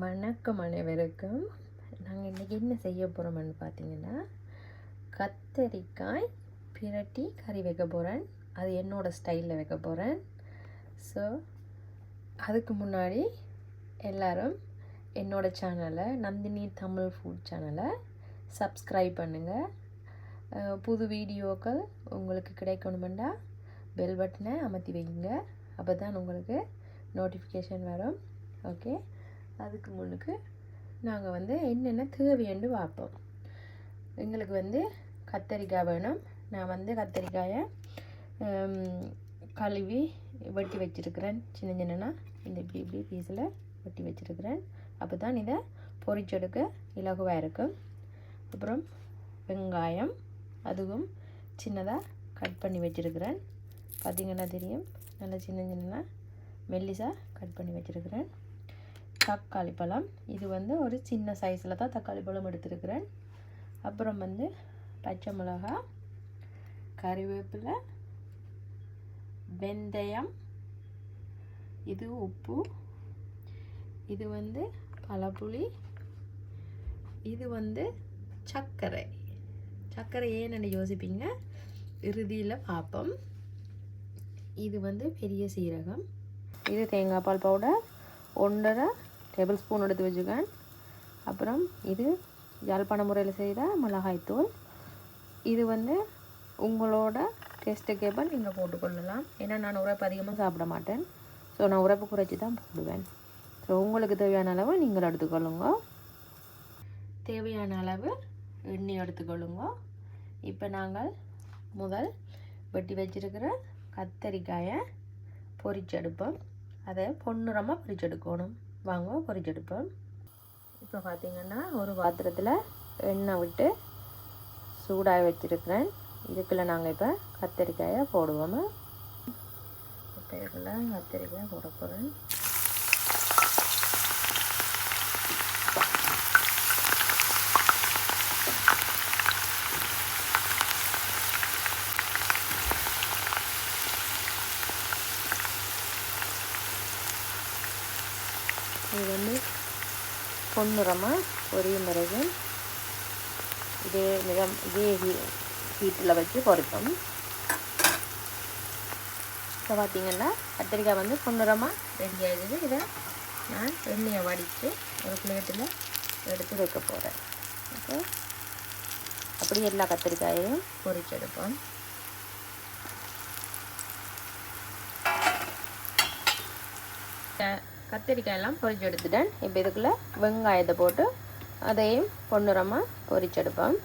வணக்கம் அனைவருக்கும். நாங்கள் இன்றைக்கி என்ன செய்ய போகிறோம்னு பார்த்தீங்கன்னா கத்தரிக்காய் பிரட்டி கறி வைக்க போகிறேன் அது என்னோடய ஸ்டைலில் வைக்க போகிறேன் ஸோ அதுக்கு முன்னாடி எல்லோரும் என்னோடய சேனலை நந்தினி தமிழ் ஃபுட் சேனலை சப்ஸ்கிரைப் பண்ணுங்கள் புது வீடியோக்கள் உங்களுக்கு கிடைக்கணுமெண்டா பெல் பட்டனை அமர்த்தி வைங்க. அப்போ தான் உங்களுக்கு நோட்டிஃபிகேஷன் வரும். ஓகே அதுக்கு முன்னுக்கு நாங்கள் வந்து என்னென்ன தேவையண்டு பார்ப்போம். எங்களுக்கு வந்து கத்தரிக்காய் வேணும். நான் வந்து கத்தரிக்காயை கழுவி வெட்டி வச்சிருக்கிறேன். சின்ன சின்னனா இந்த இப்படி இப்படி பீஸில் வெட்டி வச்சிருக்கிறேன். அப்போ தான் இதை பொரிச்செடுக்க இலகுவாக இருக்கும். அப்புறம் வெங்காயம் அதுவும் சின்னதாக கட் பண்ணி வச்சிருக்கிறேன். பார்த்தீங்கன்னா தெரியும். நல்லா சின்ன சின்ன மெல்லிசாக கட் பண்ணி வச்சிருக்கிறேன். தக்காளி பழம். இது வந்து ஒரு சின்ன சைஸில் தான் தக்காளி பழம் எடுத்துருக்கிறேன். அப்புறம் வந்து பச்சை மிளகா கறிவேப்பிலை வெந்தயம் இது உப்பு இது வந்து பழப்புளி இது வந்து சர்க்கரை. சர்க்கரை ஏன்னு யோசிப்பீங்க? இறுதியில் பார்ப்போம் இது வந்து பெரிய சீரகம். இது தேங்காய் பால் பவுடர். ஒன்றரை டேபிள் ஸ்பூன் எடுத்து வச்சுக்கேன். அப்புறம் இது யாழ்ப்பாண முறையில் செய்த மிளகாய்த்தூள். இது வந்து உங்களோட டேஸ்ட்டுக்கேற்ப நீங்கள் போட்டுக்கொள்ளலாம். ஏன்னா நான் உரைப்பு அதிகமாக சாப்பிட மாட்டேன். ஸோ நான் உரைப்பு குறைச்சி தான் போடுவேன். ஸோ உங்களுக்கு தேவையான அளவு நீங்கள் எடுத்துக்கொள்ளுங்க. தேவையான அளவு எண்ணெய் எடுத்துக்கொள்ளுங்க. இப்போ நாங்கள் முதல் வெட்டி வச்சிருக்கிற கத்தரிக்காயை பொரிச்செடுப்போம். அதை பொன்னிறமாக பொரிச்செடுக்கணும். வாங்க பொரிச்செடுப்போம் இப்போ பார்த்தீங்கன்னா ஒரு பாத்திரத்தில் எண்ணெய் விட்டு சூடாக வச்சுருக்கிறேன். இதுக்குள்ள நாங்கள் இப்போ கத்தரிக்காயை போடுவோம்? இப்போ இதுக்குள்ள கத்தரிக்காய் போட போகிறேன் இது வந்து பொன்னிறமாக பொரியும் பிறகு இதே நிறம் இதே ஹீட்டில் வச்சு பொரிப்போம் இப்போ பார்த்தீங்கன்னா கத்திரிக்காய் வந்து பொன்னுரமாக ரெடி ஆகிடுது இதை நான் எண்ணெயை வடித்து ஒரு பிளேட்டில் எடுத்து வைக்க போகிறேன் ஓகே? அப்படி எல்லா கத்திரிக்காயையும் பொரிச்செடுப்போம் கத்திரிக்காய் எல்லாம் பொறிச்சு எடுத்துட்டேன் இப்போ இதுக்குள்ளே வெங்காயத்தை போட்டு அதையும் பொன்னிறமாக பொரிச்செடுப்போம்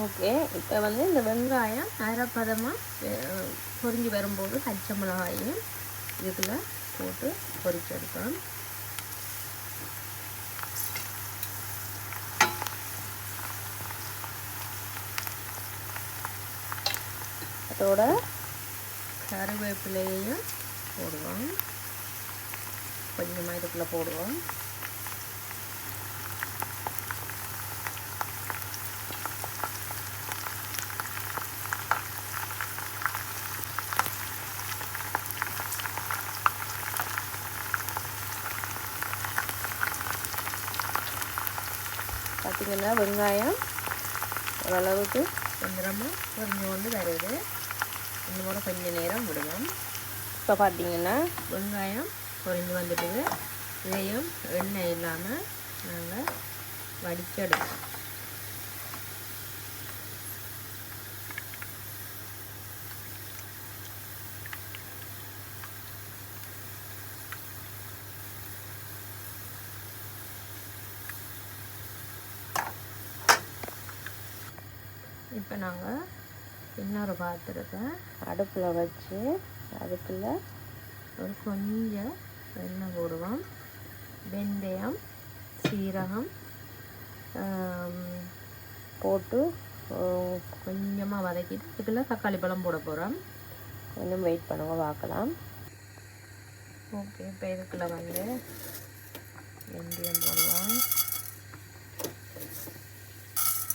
ஓகே இப்போ வந்து இந்த வெங்காயம் அரைப்பதமாக பொரிஞ்சு வரும்போது பச்சை மிளகாயும் இதுக்குள்ளே போட்டு பொரிச்செடுப்போம் அதோட கருவேப்பிலையையும் போடுவோம் கொஞ்சமாக இதுக்குள்ளே போடுவோம் பார்த்திங்கன்னா வெங்காயம் ஓரளவுக்கு கொஞ்சமாக பொரிஞ்சு கொண்டு வருது இன்னும் கூட கொஞ்சம் நேரம் விடுவோம். இப்போ பார்த்தீங்கன்னா வெங்காயம் பொரிஞ்சு வந்துட்டுது. இதையும் எண்ணெய் இல்லாமல் நாங்கள் வடிச்செடுப்போம் இப்போ நாங்கள் இன்னொரு பாத்திரத்தை அடுப்பில் வச்சு அதுக்குள்ள ஒரு கொஞ்சம் எண்ணெய் போடுவோம். வெந்தயம் சீரகம் போட்டு கொஞ்சமாக வதக்கிட்டு அதுக்குள்ள தக்காளி பழம் போட போகிறோம் கொஞ்சம் வெயிட் பண்ணுங்க பார்க்கலாம். ஓகே இப்போ இதுக்குள்ள வந்து வெந்தயம் போடுவோம்.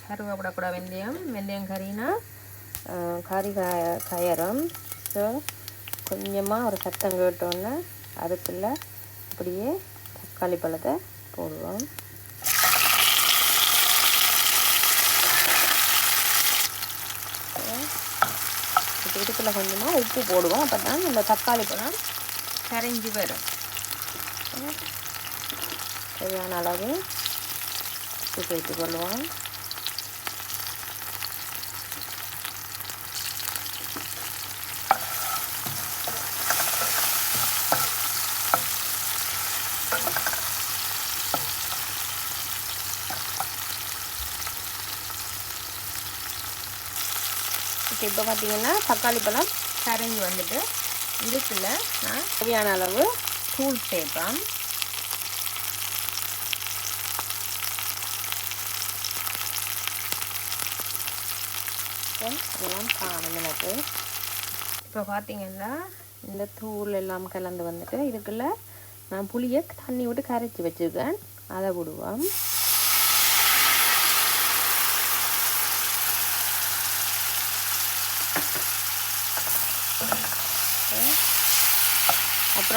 கருவேப்பிடக்கூட வெந்தயம் வெந்தயம் கறினா கறி காய கயரும். ஸோ கொஞ்சமாக ஒரு சத்தம் கேட்டோன்னே அதுக்குள்ளே அப்படியே தக்காளி பழத்தை போடுவோம். இப்போ இதுக்குள்ளே கொஞ்சமாக உப்பு போடுவோம். அப்போ தான் இந்த தக்காளி பழம் கரைஞ்சி வரும். சரியான அளவு உப்பு சேர்த்து கொள்வோம். இப்போ இப்போ பார்த்தீங்கன்னா தக்காளி பழம் கரைஞ்சி வந்துட்டு இதுக்குள்ள நான் தேவையான அளவு தூள் சேர்ப்பேன். இதெல்லாம் காணும் எனக்கு இப்போ பார்த்தீங்கன்னா இந்த தூள் எல்லாம் கலந்து வந்துட்டு இதுக்குள்ள நான் புளியை தண்ணி விட்டு கரைச்சி வச்சுருக்கேன். அதை விடுவோம்.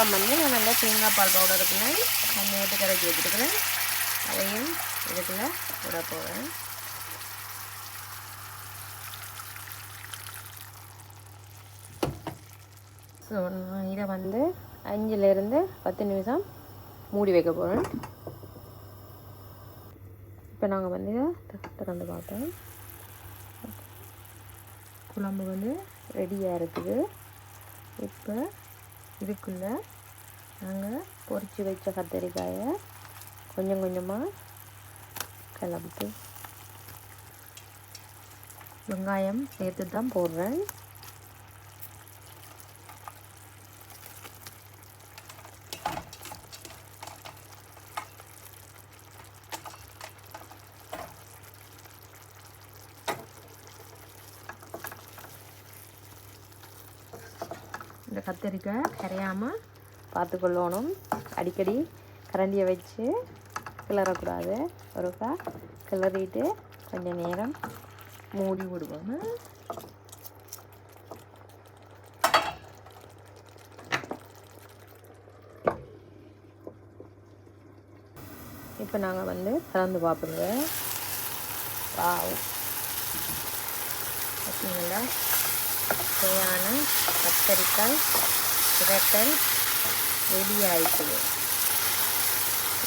அப்புறம் வந்து நான் அந்த தேங்காய் பால் பவுடர் இருக்குன்னு தண்ணி விட்டு கரைச்சி வச்சுருக்கிறேன். அதையும் இதுக்குள்ள விட போகிறேன் ஸோ நான் இதை வந்து அஞ்சுலேருந்து பத்து நிமிஷம் மூடி வைக்க போகிறேன் இப்போ நாங்கள் வந்து திறந்து பார்த்தோம். குழம்பு வந்து ரெடியாக இருக்குது. இப்போ இதுக்குள்ளே நாங்கள் பொறிச்சு வச்ச கத்தரிக்காயை கொஞ்சம் கொஞ்சமாக கிளம்பிட்டு வெங்காயம் சேர்த்து தான் போடுறேன். இந்த கத்தரிக்காய் கரையாமல் பார்த்துக்கொள்ளணும் அடிக்கடி கரண்டியை வச்சு கிளறக்கூடாது. ஒருக்கா கிளறிட்டு கொஞ்சம் நேரம் மூடி விடுவோம். இப்போ நாங்கள் வந்து திறந்து பார்ப்போங்க. வாவ். ஓகேங்களா சுவையான கத்தரிக்காய் பிரட்டல் ரெடி ஆயிட்டு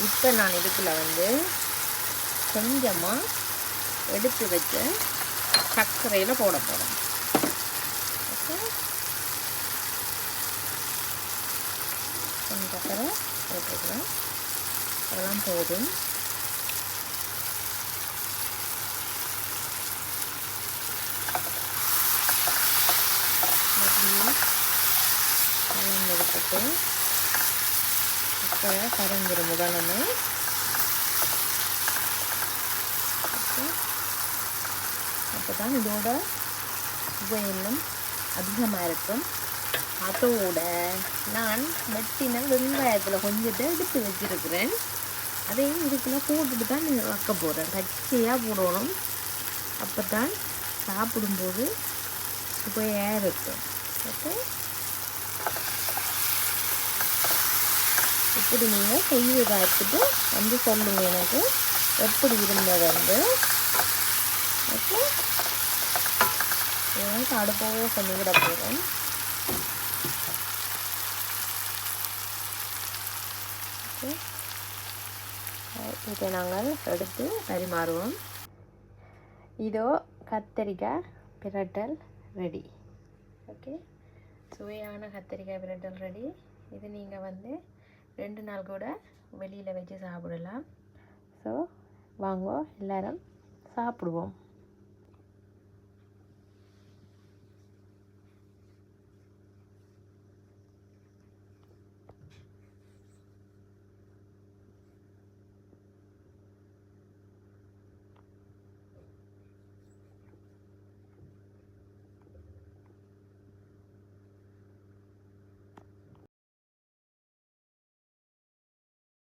இப்போ நான் இதுக்குள்ள வந்து கொஞ்சமாக எடுத்து வச்ச சர்க்கரையில் போட போகிறேன் ஓகே? கொஞ்சம் சர்க்கரை போட்டுக்கிறேன் அதெல்லாம் போதும். கலந்து விட்டுட்டு சர்க்கரை கரைஞ்சிரும் அப்போ தான் இதோட சுவை இன்னும் அதிகமாக இருக்கும். அதோட நான் வெட்டின வெங்காயத்தில் கொஞ்சத்தை எடுத்து வச்சிருக்கிறேன். அதையும் இதுக்குள்ள போட்டுட்டு தான் வைக்க போகிறேன் பச்சையாக போடணும். அப்போ தான் சாப்பிடும்போது சுவையாக இருக்கும். ஓகே. இப்படி நீங்கள் செய்து பார்த்துட்டு வந்து சொல்லுங்கள் எனக்கு. எப்படி இருந்தது வந்து? ஓகே. எனக்கு அடுப்பவே சொல்லிவிட போகிறேன் ஓகே. இதை நாங்கள் எடுத்து பரிமாறுவோம். இதோ கத்தரிக்காய் பிரட்டல் ரெடி. ஓகே. சுவையான கத்தரிக்காய் பிரட்டல் ரெடி. இது நீங்கள் வந்து ரெண்டு நாள் கூட வெளியில் வச்சு சாப்பிடலாம். ஸோ வாங்குவோம் எல்லோரும் சாப்பிடுவோம்.